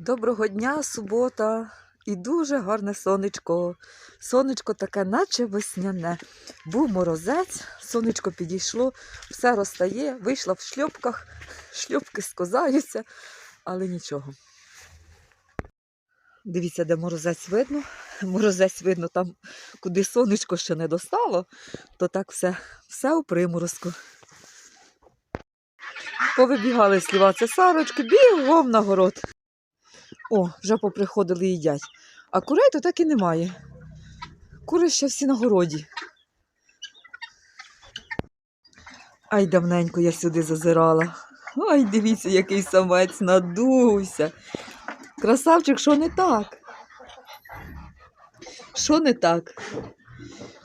Доброго дня, субота. І дуже гарне сонечко. Сонечко таке, наче весняне. Був морозець, сонечко підійшло, все розтає, вийшла в шльопках, шльопки скозаються, але нічого. Дивіться, де морозець видно. Морозець видно там, куди сонечко ще не достало, то так все, все у приморозку. Повибігали сліва цесарочки, бігом на город. О, вже поприходили їдять. А курей то так і немає. Кури ще всі на городі. Ай, давненько я сюди зазирала. Ай, дивіться, який самець надувся. Красавчик, що не так? Що не так?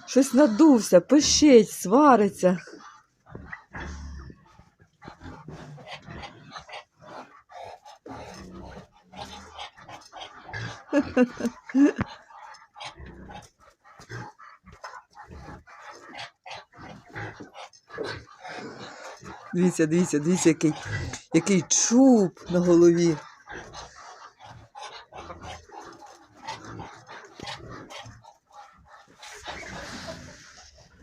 Щось надувся, пищить, свариться. Дивіться, дивіться, дивіться, який, який чуб на голові.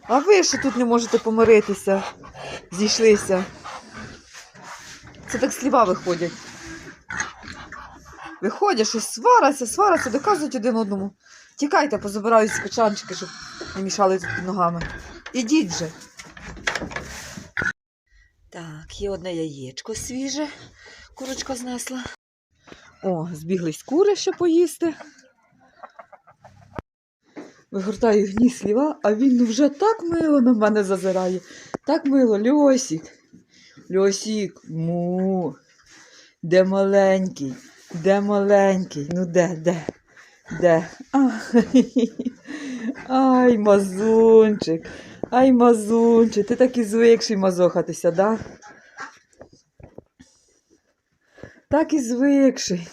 А ви що тут не можете помиритися? Зійшлися. Це так сліва виходять. Виходять, що сваряться, сваряться, доказують один одному. Тікайте, позабирають качанчики, щоб не мішали тут під ногами. Ідіть вже. Так, є одне яєчко свіже, курочка знесла. О, збіглись кури ще поїсти. Вигортаю гніс сліва, а він вже так мило на мене зазирає. Так мило, Льосік. Льосік, му. Де маленький, де маленький? Ну де, де? Де? Ай, мазунчик. Ай, мазунчик, ти такий звикший мазохатися, да? Так і звикший.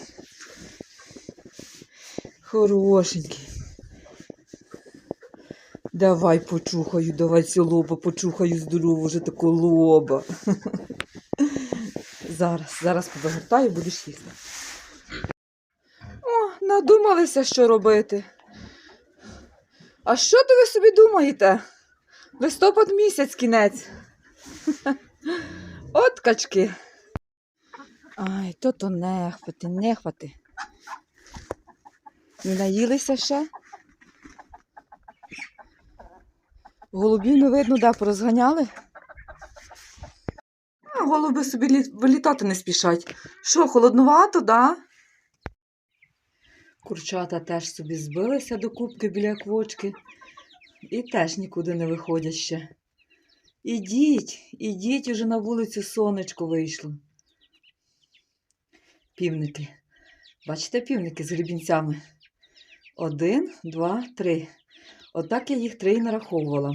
Хорошенький. Давай почухаю, давай цю лоба почухаю здорово вже таку лоба. Зараз, зараз повигортаю, будеш їсти. О, надумалися, що робити. А що то ви собі думаєте? Листопад місяць кінець. От качки. Ай, то то не хвати, не хвати. Не наїлися ще? Голубів не видно, де порозганяли. А голуби собі лі- вилітати не спішать. Що, холоднувато, да? Курчата теж собі збилися до кубки біля квочки і теж нікуди не виходять ще. Ідіть, ідіть, уже на вулицю сонечко вийшло. Півники. Бачите півники з грібінцями? Один, два, три. Отак я їх три і нараховувала.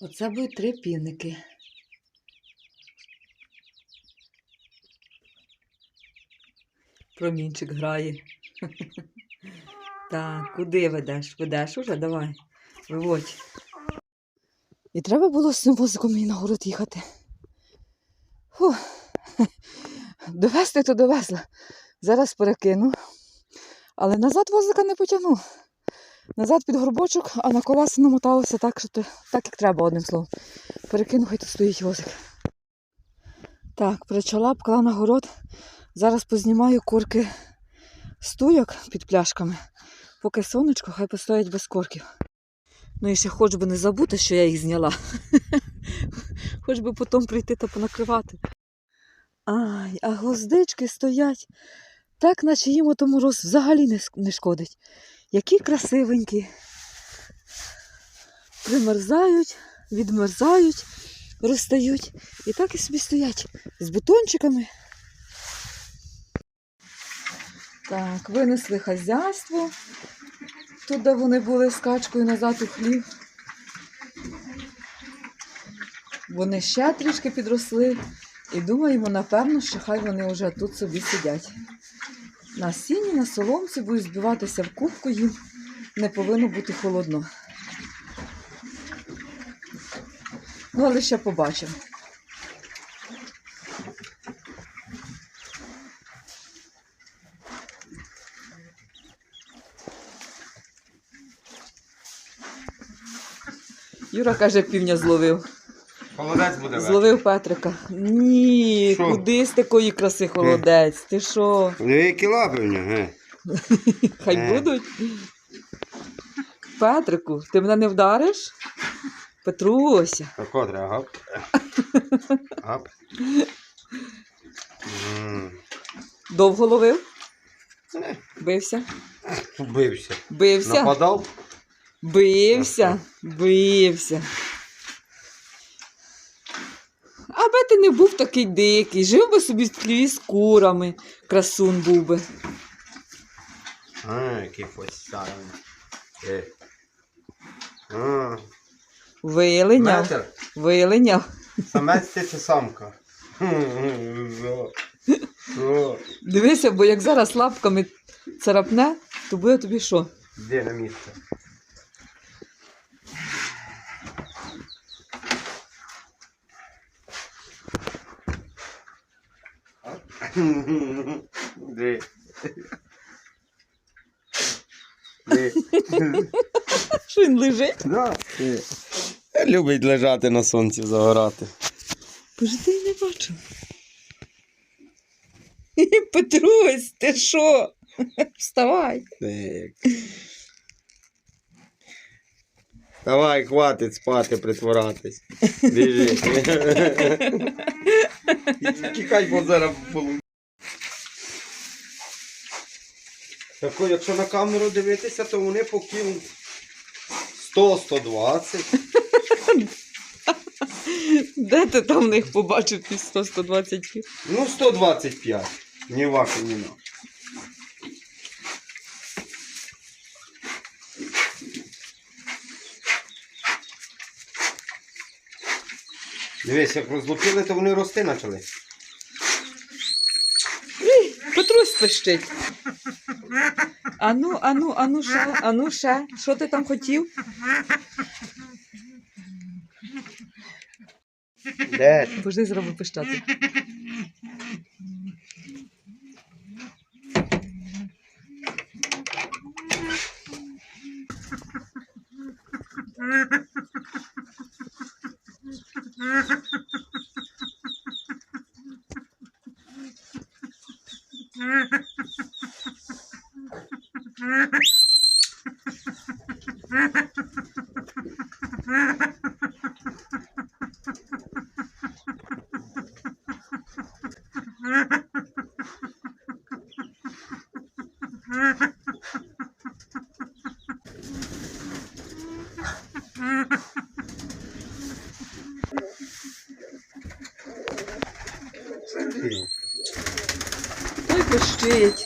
Оце будуть три півники. Промінчик грає. Так, куди ведеш? Ведеш уже? Давай. Виводь. І треба було з цим возиком мені на город їхати. Фу. Довести то довезла. Зараз перекину. Але назад возика не потягну. Назад під горбочок, а на колеса намоталося так, що то, так як треба, одним словом. Перекину, хай тут стоїть возик. Так, почала обкла на город. Зараз познімаю курки стуйок під пляшками. Поки сонечко, хай постоять без корків. Ну і ще хоч би не забути, що я їх зняла. Хоч би потім прийти та понакривати. Ай, а гвоздички стоять, так наче їм ото мороз взагалі не шкодить. Які красивенькі. Примерзають, відмерзають, розстають. І так і собі стоять з бутончиками. Так, винесли хазяйство. Тут, де вони були з качкою назад у хлів. Вони ще трішки підросли. І думаємо, напевно, що хай вони вже тут собі сидять. На сіні, на соломці будуть збиватися в кубку, їм не повинно бути холодно. Ну, але ще побачимо. Юра каже, півня зловив. Холодець буде вечір. Зловив Петрика. Ні, Що? куди з такої краси холодець? Ти що? Ну, які лапи в нього, ге? Хай Е. будуть. Петрику, ти мене не вдариш? Петруся. Котре, гап. Гап. М, Довго ловив? е, Бився? Бився. Бився? Нападав? Бився, бився. Аби ти не був такий дикий, жив би собі в тлі з курами, красун був би. А, який фосарний. Е. А, Вилиняв, Метр. вилиняв. Самець ти чи самка? О, о. Дивися, бо як зараз лапками царапне, то буде тобі що? Де на місце? Де? Що він лежить? Да. Любить лежати на сонці, загорати. Боже, ти не бачу. Петрусь, ти що? Вставай. Так. Давай, хватить спати, притворатись. Біжи. Тікай, бо зараз полу. Так, якщо на камеру дивитися, то вони по кіл 100-120. Де ти там в них побачив ті 100-120 кіл? Ну, 125. Ні ваше, ні на. Дивись, як розлупили, то вони рости почали. Петрусь пищить. Ану, ану, ану ще, ану ще. Що ти там хотів? Де? Боже, зроби пищати. Той пищить.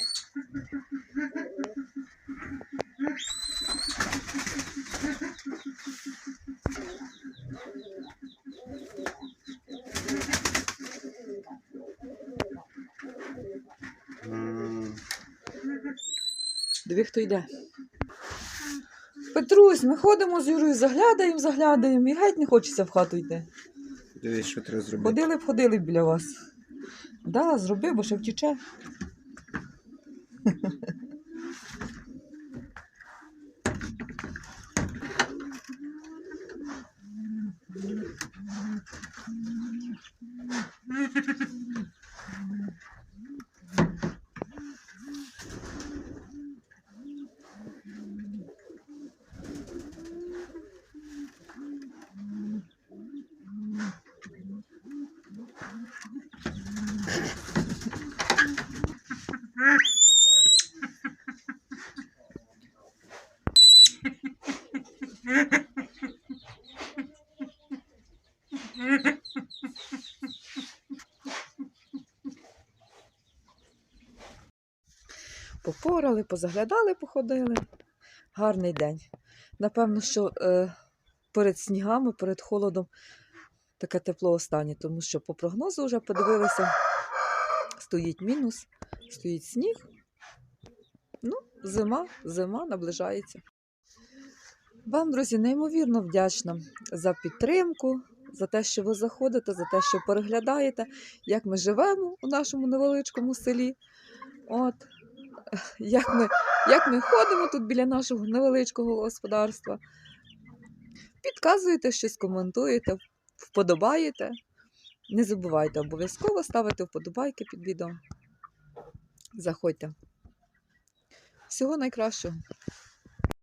Диви, хто йде. Петрусь, ми ходимо з Юрою, заглядаємо, заглядаємо, і геть не хочеться в хату йти. Дивись, що треба зробити. Ходили б, ходили б біля вас. Да, зроби, бо ще втіче. Попорали, позаглядали, походили. Гарний день. Напевно, що е, перед снігами, перед холодом таке тепло останнє, тому що по прогнозу вже подивилися, стоїть мінус, стоїть сніг. Ну, зима, зима наближається. Вам, друзі, неймовірно вдячна за підтримку, за те, що ви заходите, за те, що переглядаєте, як ми живемо у нашому невеличкому селі. От, як ми, як ми ходимо тут біля нашого невеличкого господарства. підказуєте, щось коментуєте, вподобаєте. Не забувайте обов'язково ставити вподобайки під відео. Заходьте. Всього найкращого.